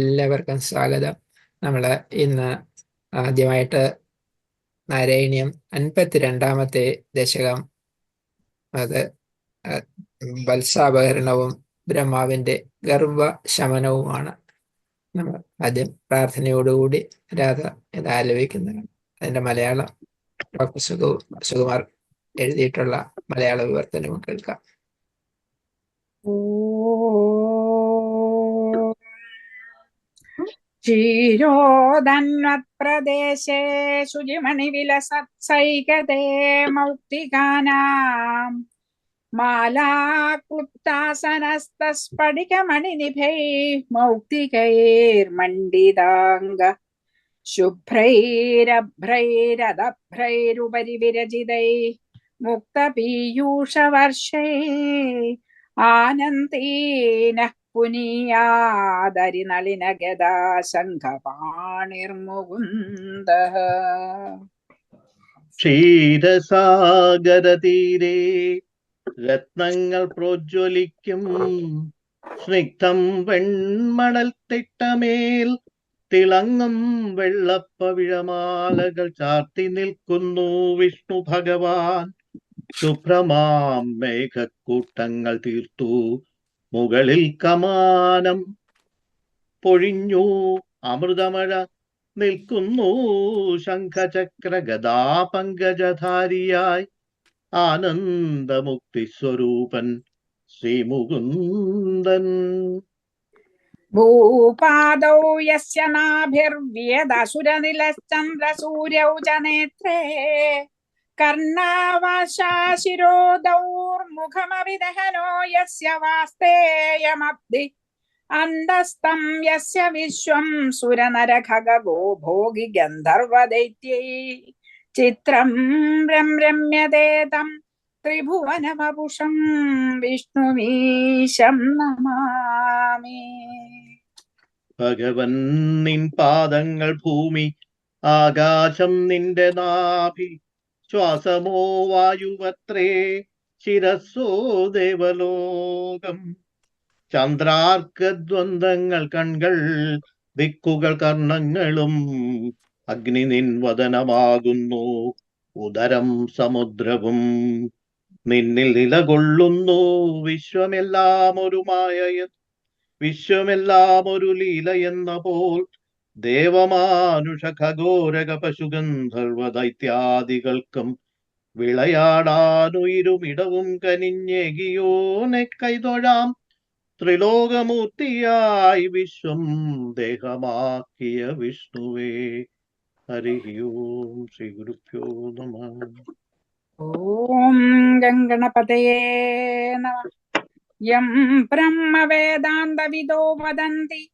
എല്ലാവർക്കും സ്വാഗതം. നമ്മൾ ഇന്ന് ആദ്യമായിട്ട് നാരായണീയം അൻപത്തിരണ്ടാമത്തെ ദശകം അത് വത്സാപകരണവും ബ്രഹ്മാവിന്റെ ഗർഭശമനവുമാണ് നമ്മൾ ആദ്യം പ്രാർത്ഥനയോടുകൂടി രാധ ഇത് ആലോചിക്കുന്നതാണ് അതിന്റെ മലയാളം ഡോക്ടർ സുഗു സുകുമാർ എഴുതിയിട്ടുള്ള മലയാള വിവർത്തനവും കേൾക്കാം. ക്ഷീരോദന്വത്പ്രദേശേ ശുചിമണിവിലസത്സൈകതേ മൗക്തികാനാം മാലാക്ലുപ്താസനസ്തസ്ഫടികമണിനിഭൈ മൗക്തികൈർമണ്ഡിതാംഗ ശുഭ്രൈരഭ്രൈരദഭ്രൈരുപരി വിരചിതൈ മുക്തപീയൂഷവർഷൈ ആനന്ദേന പുനീയാദരിനളിനഗദാ ശംഖപാണിർമുകുന്ദ ക്ഷീരസാഗരതീരെ രത്നങ്ങൾ പ്രോജ്വലിക്കും. സ്നിഗ്ധം വെൺമണൽ തിട്ടമേൽ തിളങ്ങും വെള്ളപ്പവിഴമാലകൾ ചാർത്തി നിൽക്കുന്നു വിഷ്ണു ഭഗവാൻ. ശുഭ്രമാം മേഘക്കൂട്ടങ്ങൾ തീർത്തു. മുകളിൽ കമാനം പൊഴിഞ്ഞു അമൃതമഴ നിൽക്കുന്നു. ശംഖചക്ര ഗദാ പങ്കജധാരിയായി ആനന്ദമുക്തി സ്വരൂപൻ ശ്രീമുകുന്ദൻ. ഭൂപാദൗ യസ്യ നാഭിർവ്യദസുരനിലശ്ചന്ദ്രസൂര്യൗ ച കർണാവാശാശിരോദൗർമുഖമവിദഹനോ യസ്യ വാസ്തേയമബ്ധി അന്തസ്തം യസ്യ വിശ്വം സുരനരഖഗോ ഭോഗി ഗന്ധർവദൈത്യൈ. ചിത്രം രമ്യതേ തം ത്രിഭുവനവപുഷം വിഷ്ണുമീശം നമാമി. ഭഗവൻ നിൻ പാദങ്ങൾ ഭൂമി ആകാശം നിന്റെ നാഭി. ശ്വാസമോ വായുവത്രേ ശിരസ്സോ ദേവലോകം. ചന്ദ്രാർക്കദ്വന്ദ്ങ്ങൾ കൺകൾ ദിക്കുകൾ കർണങ്ങളും അഗ്നി നിൻവദനമാകുന്നു. ഉദരം സമുദ്രവും നിന്നിൽ നിലകൊള്ളുന്നു. വിശ്വമെല്ലാം ഒരു മായ വിശ്വമെല്ലാം ഒരു ലീല എന്ന പോൽ ദേവമാനുഷ ഖഗോരക പശുഗന്ധർവ ദൈത്യാദികൾക്കും വിളയാടാനുയിരുമിടവും കനിഞ്ഞേകിയോനെ കൈതൊഴാം ത്രിലോകമൂർത്തിയായി വിശ്വം ദേഹമാക്കിയ വിഷ്ണുവേ. ഹരി ഓം ശ്രീ ഗുരുഭ്യോ നമ. ഓം ഗംഗണപതയേ നമ. യം ബ്രഹ്മവേദാന്തവിദോ വദന്തി.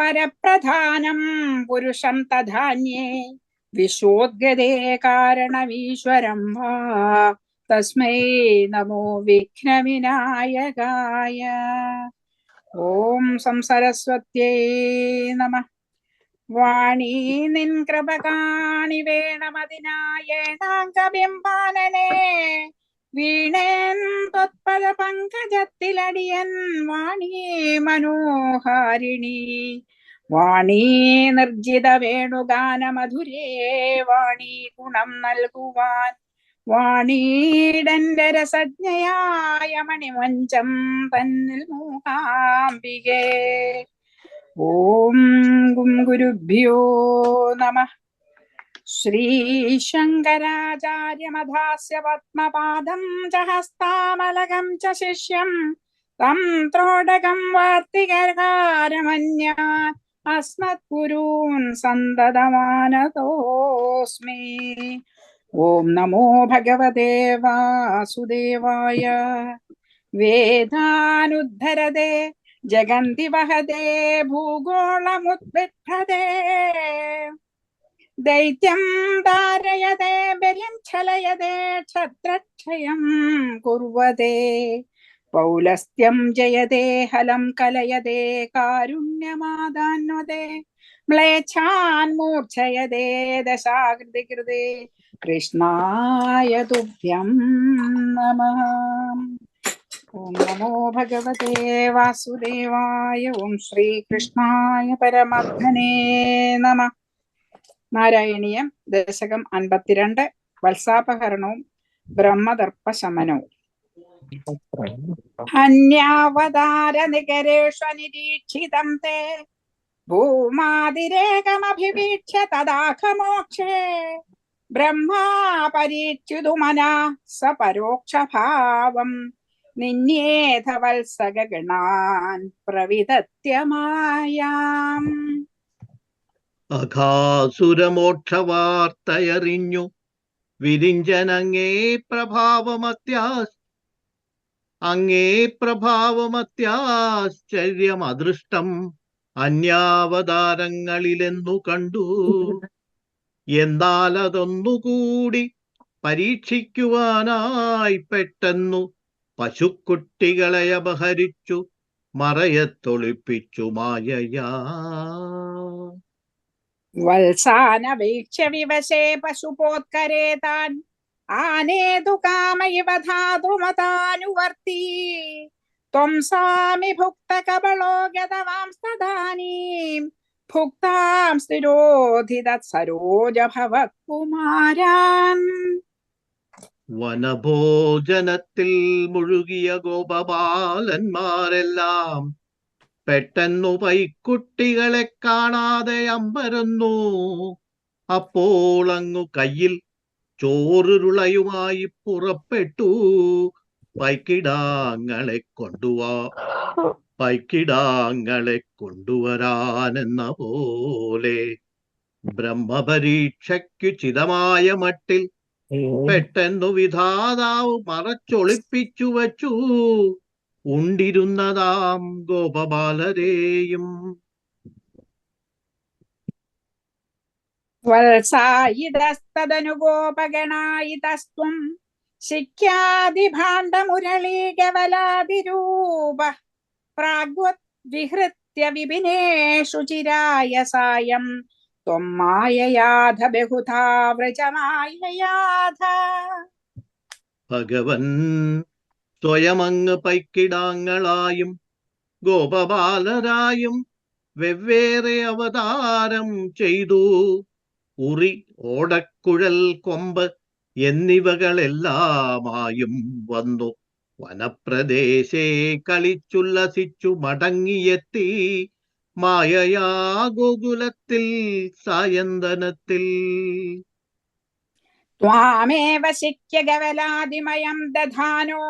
പരപ്രധാനം പുരുഷം തധാന്യേ വിശോദ്ഗതേ കാരണമീശ്വരം വാ. തസ്മൈ നമോ വിഘ്നവിനായകായ. ഓം സംസരസ്വത്യേ നമ. വാണീ നിൻ കൃപകാണി വേണമതിനായേണാംഗബിംബാനനെ വീണേൻ ത്വത്പദ പങ്കജത്തിലടിയൻ വാണി മനോഹാരിണി. വാണി നിർജിത വേണുഗാനമധുരേ വാണി ഗുണം നൽകുവാൻ. വാണീടന്റെ രസജ്ഞയായ മണിമഞ്ചം തന്നിൽ മൂകാംബികേ. ഓം ഗുരുഭ്യോ നമ. श्रीशङ्कराचार्यमधास्य पद्मपादं च हस्तामलकं च शिष्यं, तं त्रोडकं वार्तिकर्कारमन्या अस्मत्गुरून् सन्ददमानतोऽस्मि। ॐ नमो भगवते वासुदेवाय। वेदानुद्धरदे, जगन्ति वहदे भूगोलमुद्बिद्धते ദൈത്യം ധാരയതേ ബലിം ചലയതേ ക്ഷത്രക്ഷയം കുർവതേ. പൗലസ്ത്യം ജയതേ ഹലം കലയതേ കാരുണ്യമാതാന്വതേ മ്ലേച്ഛാൻ മൂർച്ഛയതേ ദശാകൃതി കൃതേ കൃഷ്ണായ തുഭ്യം നമ. ഓം നമോ ഭഗവതേ വാസുദേവായ ഓം ശ്രീകൃഷ്ണായ പരമാത്മനേ നമ. നാരായണീയം ദശകം അൻപത്തിരണ്ട് വത്സാപഹരണവും ബ്രഹ്മദർപ്പ ശമനവും അന്യാവതാര നികരേഷു നിരീക്ഷിതം തേ. ഭൂമാതിരേകമഭിവീക്ഷ്യ തദാഖമോക്ഷേ ബ്രഹ്മാ പരീച്യുതു മനാ സ പരോക്ഷഭാവം നിന്യേധ വത്സഗണാൻ പ്രവിതത്യമായാം അഘാസുരമോക്ഷവാർത്തയറിഞ്ഞു വിരിഞ്ചനങ്ങേ പ്രഭാവമത്യാ അങ്ങേ പ്രഭാവമത്യാശ്ചര്യമദൃഷ്ടം അന്യാവതാരങ്ങളിലെന്നു കണ്ടു. എന്നാൽ അതൊന്നുകൂടി പരീക്ഷിക്കുവാനായി പെട്ടെന്നു പശുക്കുട്ടികളെ അപഹരിച്ചു മറയത്തൊളിപ്പിച്ചു മായയാ. വത്സാന വീക്ഷ്യ വിവശേ പശുപോത്കരേ താൻ ആനേതു കാമയിവ ധാതുമതാനുവർത്തി ത്വം സാമി ഭുക്ത കബളോ ഗതവാംസ്തദാനീം ഭുക്താം സ്ഥിരോധിത സരോജ ഭവ കുമാരാൻ വനഭോജനത്തിൽ മുഴുകിയ ഗോപബാലന്മാരെല്ലാം പെട്ടെന്നു പൈക്കുട്ടികളെ കാണാതെ അമ്പരന്നു. അപ്പോൾ അങ്ങു കയ്യിൽ ചോറുരുളയുമായി പുറപ്പെട്ടു. പൈക്കിടാങ്ങളെ കൊണ്ടുവാ. പൈക്കിടാങ്ങളെ കൊണ്ടുവരാനെന്ന പോലെ ബ്രഹ്മപരീക്ഷയ്ക്കു ചിതമായ മട്ടിൽ പെട്ടെന്നു വിധാതാവ് മറച്ചൊളിപ്പിച്ചു വച്ചു. ഉണ്ടിരുന്നതാം ഗോപബാലരെയും. വത്സായിതസ്തദനുഗോപഗണായിതസ്ത്വം ശിഖ്യാതിഭാണ്ഡമുരളീകവലാതിരൂപ പ്രാഗ്വത് വിഹൃത്യ വിപിനേഷു ചിരായ സായം. ത്വം മായയാധ ബഹുധാ വ്രജമായയാധ ഭഗവൻ സ്വയമങ്ങ് പൈക്കിടാങ്ങളായും ഗോപബാലരായും വെവ്വേറെ അവതാരം ചെയ്തു ഉറി ഓടക്കുഴൽ കൊമ്പ് എന്നിവകളെല്ലാമായും വന്നു വനപ്രദേശേ കളിച്ചുല്ലസിച്ചു മടങ്ങിയെത്തി മായയാ ഗോകുലത്തിൽ സായന്തനത്തിൽ त्वामेव शिक्ष्य गवलादिमयं दधानो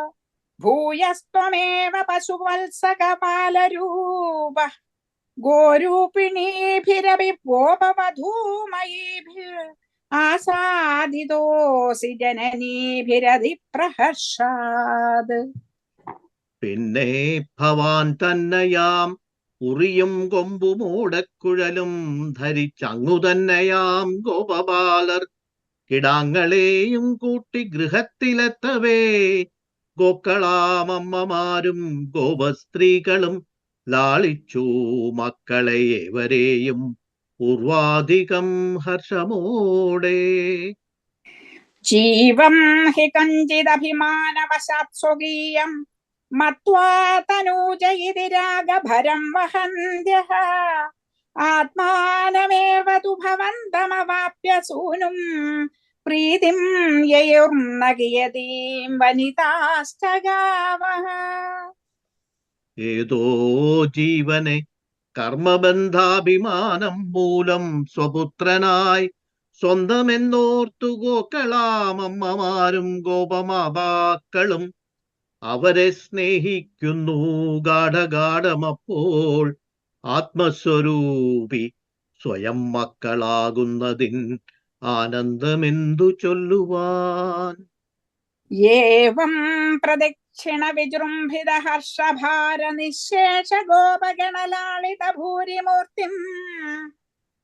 ഭൂയസ്ത്വമേവ പശുവത്സകപാലരൂപ. ഗോരൂപിണീഭിരവി ഗോപവധൂമയീഭിർ ആസാദിതോസി ജനനീഭിരതി പ്രഹർഷാത് പിന്നെ ഭവാൻ തന്നയാം ഉറിയും കൊമ്പുമൂടക്കുഴലും ധരിച്ചങ്ങു തന്നെയാം ഗോപബാലർ. കിടാങ്ങളെയും കൂട്ടി ഗൃഹത്തിലെത്തവേ ഗോക്കളാമമ്മമാരും ഗോപസ്ത്രീകളും ലാളിച്ചു മക്കളെ ഏവരെയും പൂർവാധികം ഹർഷമോടെ. ജീവം ഹി കഞ്ചിദഭിമാനവശാത് സ്വകീയം മത്വാ തനൂജ ഇതി രാഗഭരം വഹന്ത്യഃ ആത്മാനമേവ ഭവന്തമവാപ്യ സൂനും പ്രീതിം യയോർന്നകിയതീം വനിതാസ്തകാവഹ ഏതോ ജീവനെ കർമ്മബന്ധാഭിമാനം മൂലം സ്വപുത്രനായി സ്വന്തമെന്നോർത്തു ഗോക്കളാമമ്മമാരും ഗോപമാതാക്കളും അവരെ സ്നേഹിക്കുന്നു ഗാഠഗാഠമപ്പോൾ ആത്മസ്വരൂപി സ്വയം മക്കളാകുന്നതിൻ ആനന്ദമെന്തു ചൊല്ലുവാൻ? ഏവം പ്രദക്ഷിണ വിജൃംഭിത ഹർഷഭാര നിശേഷ ഗോപഗണലാളിത ഭൂരിമൂർത്തി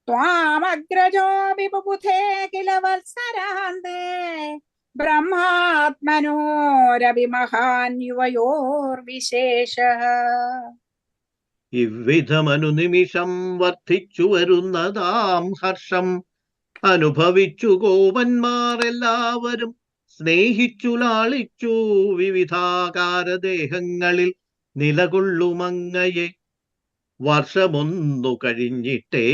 ത്വാമഗ്രജോ വിപുബുധേ കില വത്സരാന്തേ. ബ്രഹ്മാത്മനോരവിമഹാൻ യുവയോർവിശേഷ ഇவ்விധമനുനിമിഷം വർദ്ധിച്ചു വരുന്നതാം ഹർഷം. അനുഭവിച്ചു ഗോപന്മാർ എല്ലാവരും സ്നേഹിച്ചു ലാളിച്ചു വിവിധാകാര ദേഹങ്ങളിൽ നിലകൊള്ളുമങ്ങയെ വർഷമൊന്നു കഴിഞ്ഞിട്ടേ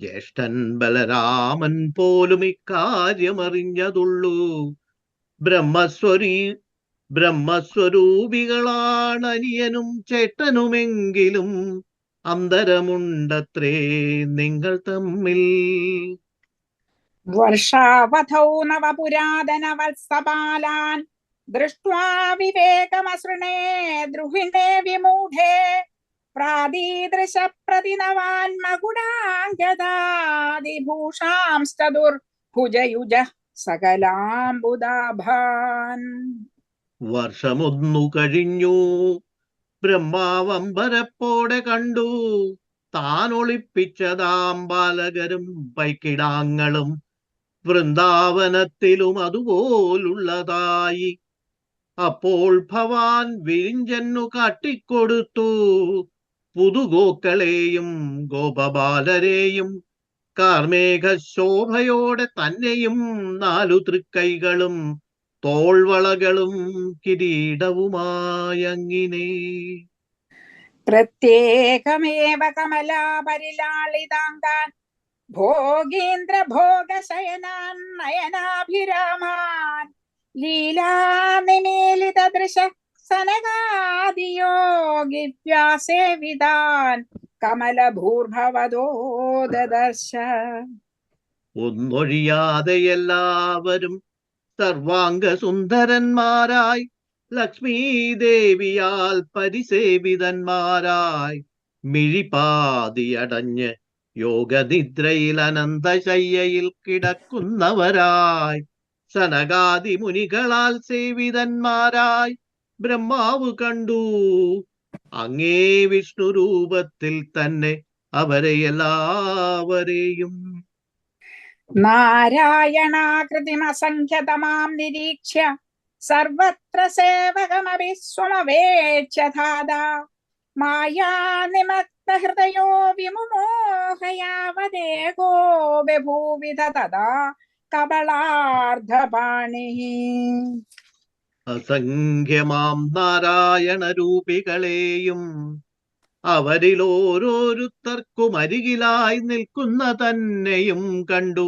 ജ്യേഷ്ഠൻ ബലരാമൻ പോലും ഇക്കാര്യമറിഞ്ഞതുള്ളൂ. ബ്രഹ്മസ്വരീ ബ്രഹ്മസ്വരൂപികളാണ് അനിയനും ചേട്ടനുമെങ്കിലും അന്തരമുണ്ടത്രേ നിങ്ങൾ തമ്മിൽ. വർഷാവധൗ നവപുരാതന വത്സപാലാൻ ദൃഷ്ട്വാ വിവേകമസൃണേ ദ്രുഹിണേ വിമൂഢേ. പ്രാദീദൃശ പ്രതിനവാൻ മകുടാംഗദാദിഭൂഷാംസ്തദുർഭുജയുജ സകലാംബുദാഭാൻ. വർഷമൊന്നു കഴിഞ്ഞു ബ്രഹ്മാവംബരപ്പോടെ കണ്ടു. താൻ ഒളിപ്പിച്ചതാം ബാലകരും പൈക്കിടാങ്ങളും വൃന്ദാവനത്തിലും അതുപോലുള്ളതായി. അപ്പോൾ ഭവാൻ വിരിഞ്ചെന്നു കാട്ടിക്കൊടുത്തു. പുതുഗോക്കളെയും ഗോപബാലരെയും കാർമേഘശോഭയോടെ തന്നെയും നാലു തൃക്കൈകളും തോൾവളകളും കിരീടവുമായങ്ങിനെ. പ്രത്യേകമേവ കമലാപരിലാളിതാങ്കാൻ ഭോഗീന്ദ്ര ഭോഗശയനാൻ നയനാഭിരാമാൻ ലീലാനിമീലിത ദൃശ സനകാദിയോഗിവ്യാസേവിതാൻ കമലഭൂർഭവതോ ദദർശ ഒന്നൊഴിയാതെ എല്ലാവരും സർവാംഗ സുന്ദരന്മാരായി ലക്ഷ്മീ ദേവിയാൽ പരിസേവിതന്മാരായി മിഴിപാതിയടഞ്ഞ് യോഗനിദ്രയിൽ അനന്തശയ്യയിൽ കിടക്കുന്നവരായി. സനകാദി മുനികളാൽ സേവിതന്മാരായി. ബ്രഹ്മാവ് കണ്ടു. അങ്ങേ വിഷ്ണു രൂപത്തിൽ തന്നെ അവരെ എല്ലാവരെയും. നാരായണാകൃതിമസംഖ്യതമാം നിരീക്ഷ്യ. സർവത്ര സേവകമപി മായാ മായാനിമഗ്ന ഹൃദയോ വിമുമോഹയാവദേകോ ബഭൂവിധ തഥാ കബളാർദ്ധപാണി അസംഖ്യമാം നാരായണ രൂപികളെയും അവരിൽ ഓരോരുത്തർക്കും അരികിലായി നിൽക്കുന്ന തന്നെയും കണ്ടു.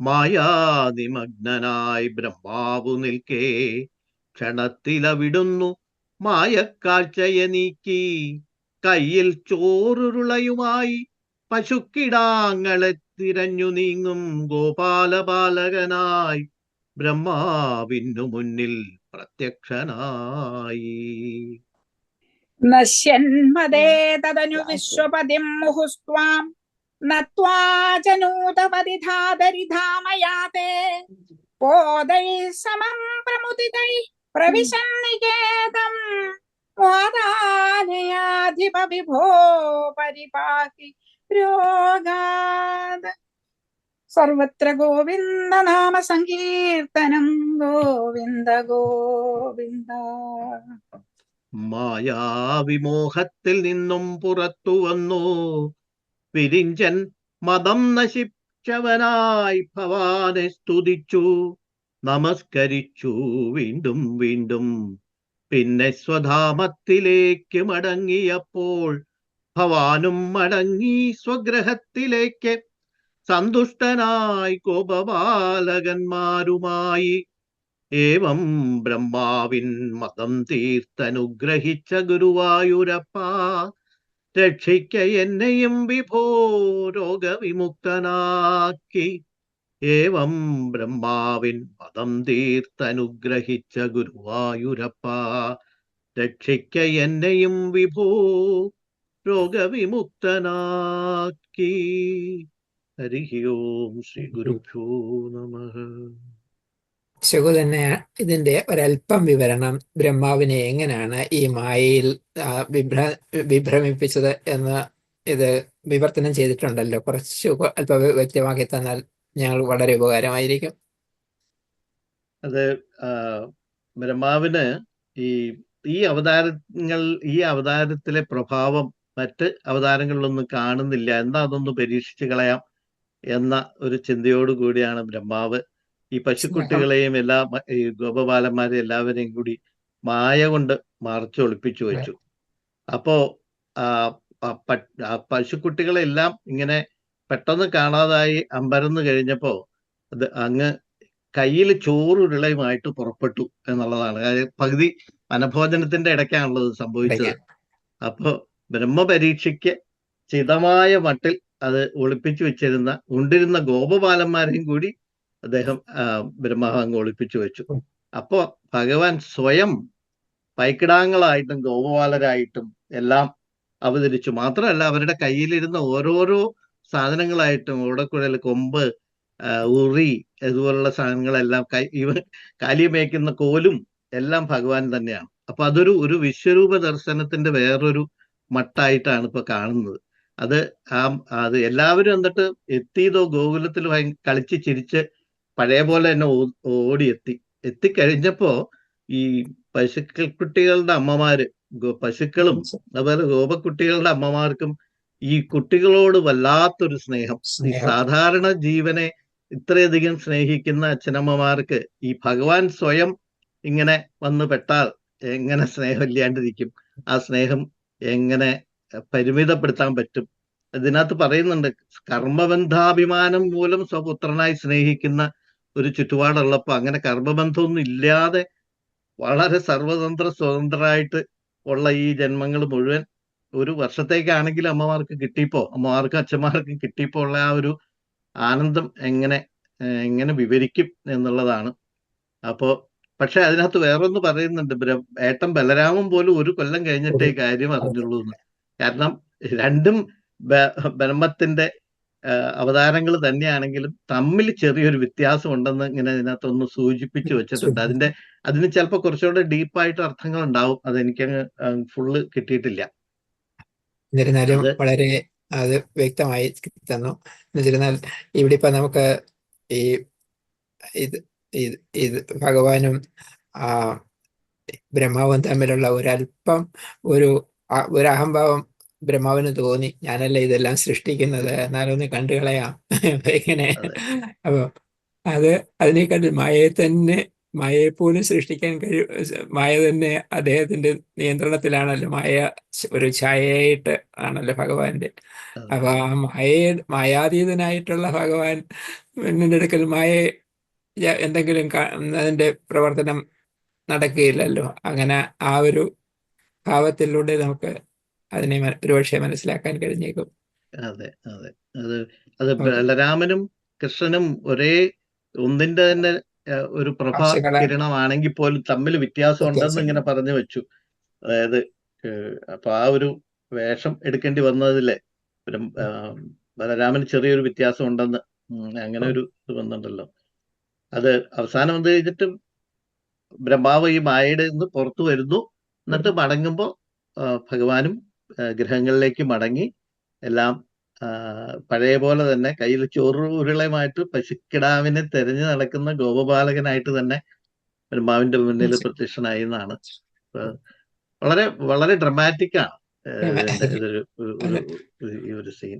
മായാനിമഗ്നനായി ബ്രഹ്മാവു നിൽക്കേ ക്ഷണത്തിലവിടുന്നു. മായക്കാഴ്ചയെ നീക്കി കയ്യിൽ ചോറുരുളയുമായി പശുക്കിടാങ്ങളെ തിരഞ്ഞു നീങ്ങും ഗോപാലബാലകനായി ബ്രഹ്മാവിനു മുന്നിൽ പ്രത്യക്ഷനായി. നശ്യന്മതേ തദനു വിശ്വപതിം മുഹുസ്വാം നത്വാ ജനൂതപതിധാതരിധാമയാത്തെ പോതൈ സമം പ്രമുദിതൈ പ്രവിശന്നികേതം. വാദാനയാധിപ വിഭോ പരിപാഹി രോഗാത് സർവത്ര ഗോവിന്ദ നാമ സങ്കീർത്തനം ഗോവിന്ദ ഗോവിന്ദ. മായാവിമോഹത്തിൽ നിന്നും പുറത്തു വന്നു. വിരിഞ്ചൻ മതം നശിച്ചവനായി ഭവാനെ സ്തുതിച്ചു. നമസ്കരിച്ചു. വീണ്ടും വീണ്ടും പിന്നെ സ്വധാമത്തിലേക്ക് മടങ്ങിയപ്പോൾ ഭവാനും മടങ്ങി സ്വഗ്രഹത്തിലേക്ക്. സന്തുഷ്ടനായി ഗോപബാലകന്മാരുമായി ഏവം ബ്രഹ്മാവിൻ മതം തീർത്തനുഗ്രഹിച്ച ഗുരുവായൂരപ്പ രക്ഷിക്ക എന്നെയും വിഭോ രോഗവിമുക്തനാക്കി. ഏവം ബ്രഹ്മാവിൻ പദം തീർത്തനുഗ്രഹിച്ച ഗുരുവായൂരപ്പ. രക്ഷിക്ക എന്നെയും വിഭൂ രോഗവിമുക്തനാക്കി. ഹരി ഓം ശ്രീ ഗുരുഭ്യോ നമ. ശകു തന്നെ ഇതിന്റെ ഒരല്പം വിവരണം ബ്രഹ്മാവിനെ എങ്ങനെയാണ് ഈ മായയിൽ വിഭ്ര വിഭ്രമിപ്പിച്ചത് എന്ന് ഇത് വിവർത്തനം ചെയ്തിട്ടുണ്ടല്ലോ. കുറച്ച് അല്പം വ്യക്തമാക്കി തന്നാൽ ഞങ്ങൾ വളരെ ഉപകാരമായിരിക്കും. അത് ബ്രഹ്മാവിന് ഈ ഈ അവതാരങ്ങൾ ഈ അവതാരത്തിലെ പ്രഭാവം മറ്റ് അവതാരങ്ങളിലൊന്നും കാണുന്നില്ല. എന്താ അതൊന്ന് പരീക്ഷിച്ച് കളയാം എന്ന ഒരു ചിന്തയോടു കൂടിയാണ് ബ്രഹ്മാവ്. ഈ പശുക്കുട്ടികളെയും എല്ലാ ഈ ഗോപബാലന്മാരെ എല്ലാവരെയും കൂടി മായ കൊണ്ട് മറച്ചു ഒളിപ്പിച്ചു വെച്ചു. അപ്പോ പശുക്കുട്ടികളെല്ലാം ഇങ്ങനെ പെട്ടെന്ന് കാണാതായി അമ്പരന്ന് കഴിഞ്ഞപ്പോ അത് അങ്ങ് കയ്യിൽ ചോറുരുളയുമായിട്ട് പുറപ്പെട്ടു എന്നുള്ളതാണ്. പകുതി വനഭോജനത്തിന്റെ ഇടയ്ക്കാണുള്ളത് സംഭവിച്ചത്. അപ്പോ ബ്രഹ്മപരീക്ഷയ്ക്ക് ചിതമായ മട്ടിൽ അത് ഒളിപ്പിച്ചു വെച്ചിരുന്ന ഉണ്ടിരുന്ന ഗോപബാലന്മാരെയും കൂടി അദ്ദേഹം അങ്ങ് ഒളിപ്പിച്ചു വെച്ചു. അപ്പോ ഭഗവാൻ സ്വയം പൈക്കിടാങ്ങളായിട്ടും ഗോപബാലരായിട്ടും എല്ലാം അവതരിച്ചു. മാത്രമല്ല അവരുടെ കയ്യിലിരുന്ന ഓരോരോ സാധനങ്ങളായിട്ടും ഓടക്കുഴൽ കൊമ്പ് ഉറി ഇതുപോലുള്ള സാധനങ്ങളെല്ലാം കൈ ഇവ കാലി മേയ്ക്കുന്ന കോലും എല്ലാം ഭഗവാൻ തന്നെയാണ്. അപ്പൊ അതൊരു ഒരു വിശ്വരൂപ ദർശനത്തിന്റെ വേറൊരു മട്ടായിട്ടാണ് ഇപ്പൊ കാണുന്നത്. അത് ആ അത് എല്ലാവരും എന്നിട്ട് എത്തിയതോ ഗോകുലത്തിൽ കളിച്ച് ചിരിച്ച് പഴയ പോലെ തന്നെ ഓടി എത്തി. എത്തിക്കഴിഞ്ഞപ്പോ ഈ പശുക്കൾ കുട്ടികളുടെ അമ്മമാര് പശുക്കളും അതുപോലെ ഗോപക്കുട്ടികളുടെ അമ്മമാർക്കും ഈ കുട്ടികളോട് വല്ലാത്തൊരു സ്നേഹം. ഈ സാധാരണ ജീവനെ ഇത്രയധികം സ്നേഹിക്കുന്ന അച്ഛനമ്മമാർക്ക് ഈ ഭഗവാൻ സ്വയം ഇങ്ങനെ വന്ന് പെട്ടാൽ എങ്ങനെ സ്നേഹമില്ലാണ്ടിരിക്കും? ആ സ്നേഹം എങ്ങനെ പരിമിതപ്പെടുത്താൻ പറ്റും? ഇതിനകത്ത് പറയുന്നുണ്ട് കർമ്മബന്ധാഭിമാനം മൂലം സ്വപുത്രനായി സ്നേഹിക്കുന്ന ഒരു ചുറ്റുപാടുള്ളപ്പോ അങ്ങനെ കർമ്മബന്ധമൊന്നും ഇല്ലാതെ വളരെ സർവതന്ത്ര സ്വതന്ത്രമായിട്ട് ഉള്ള ഈ ജന്മങ്ങൾ മുഴുവൻ ഒരു വർഷത്തേക്കാണെങ്കിൽ അമ്മമാർക്ക് കിട്ടിയപ്പോ അമ്മമാർക്കും അച്ഛന്മാർക്കും കിട്ടിയപ്പോ ഉള്ള ആ ഒരു ആനന്ദം എങ്ങനെ എങ്ങനെ വിവരിക്കും എന്നുള്ളതാണ്. അപ്പോ പക്ഷെ അതിനകത്ത് വേറൊന്ന് പറയുന്നുണ്ട്. ഏട്ടൻ ബലരാമൻ പോലും ഒരു കൊല്ലം കഴിഞ്ഞിട്ടേ കാര്യം അറിഞ്ഞുള്ളൂ എന്ന്. കാരണം രണ്ടും ബ്രഹ്മത്തിന്റെ അവതാരങ്ങൾ തന്നെയാണെങ്കിലും തമ്മിൽ ചെറിയൊരു വ്യത്യാസം ഉണ്ടെന്ന് ഇങ്ങനെ ഇതിനകത്തൊന്ന് സൂചിപ്പിച്ചു വെച്ചിട്ടുണ്ട്. അതിന്റെ അതിന് ചിലപ്പോൾ കുറച്ചുകൂടെ ഡീപ്പായിട്ട് അർത്ഥങ്ങൾ ഉണ്ടാവും അതെനിക്കങ്ങ് ഫുള്ള് കിട്ടിയിട്ടില്ല. എന്നിരുന്നാലും വളരെ അത് വ്യക്തമായി തന്നു. എന്നിരുന്നാൽ ഇവിടെ ഇപ്പൊ നമുക്ക് ഈ ഇത് ഇത് ഭഗവാനും ആ ബ്രഹ്മാവും തമ്മിലുള്ള ഒരല്പം ഒരു ഒരു അഹംഭാവം ബ്രഹ്മാവിന് തോന്നി. ഞാനല്ല ഇതെല്ലാം സൃഷ്ടിക്കുന്നത്? എന്നാലൊന്ന് കണ്ടുകളയാം ഇങ്ങനെ. അതെ. അപ്പൊ അത് അതിനേക്കാൾ മായയെ തന്നെ മായയെ പോലും സൃഷ്ടിക്കാൻ കഴിയും മായ തന്നെ അദ്ദേഹത്തിന്റെ നിയന്ത്രണത്തിലാണല്ലോ. മായ ഒരു ഛായയായിട്ട് ആണല്ലോ ഭഗവാന്റെ. അപ്പൊ ആ മായ മായാതീതനായിട്ടുള്ള ഭഗവാൻ എന്നിന്റെ അടുക്കൽ മായ എന്തെങ്കിലും അതിന്റെ പ്രവർത്തനം നടക്കുകയില്ലല്ലോ. അങ്ങനെ ആ ഒരു ഭാവത്തിലൂടെ നമുക്ക് അതിനെ ഒരുപക്ഷെ മനസ്സിലാക്കാൻ കഴിഞ്ഞേക്കും. അതെ. അതെ അത് അത്. ബലരാമനും കൃഷ്ണനും ഒരേ ഒന്നിന്റെ തന്നെ ഒരു പ്രഭാ കിരണമാണെങ്കിൽ പോലും തമ്മിൽ വ്യത്യാസം ഉണ്ടെന്ന് ഇങ്ങനെ പറഞ്ഞു വെച്ചു. അതായത് അപ്പൊ ആ ഒരു വേഷം എടുക്കേണ്ടി വന്നതിലെ ഒരു ബലരാമന് ചെറിയൊരു വ്യത്യാസം ഉണ്ടെന്ന് അങ്ങനെ ഒരു ഇത് വന്നിട്ടുണ്ടല്ലോ. അത് അവസാനം എന്ത് കഴിഞ്ഞിട്ട് ബ്രഹ്മാവ് ഈ മായയുടെ നിന്ന് പുറത്തു വരുന്നു. എന്നിട്ട് മടങ്ങുമ്പോൾ ഭഗവാനും ഗ്രഹങ്ങളിലേക്ക് മടങ്ങി എല്ലാം പഴയ പോലെ തന്നെ കയ്യിൽ ചോറ് ഉരുളയുമായിട്ട് പശുക്കിടാവിനെ തെരഞ്ഞു നടക്കുന്ന ഗോപബാലകനായിട്ട് തന്നെ ബ്രഹ്മാവിന്റെ മുന്നിൽ പ്രത്യക്ഷനായി എന്നാണ്. വളരെ വളരെ ഡ്രമാറ്റിക് ആണ് ഒരു സീൻ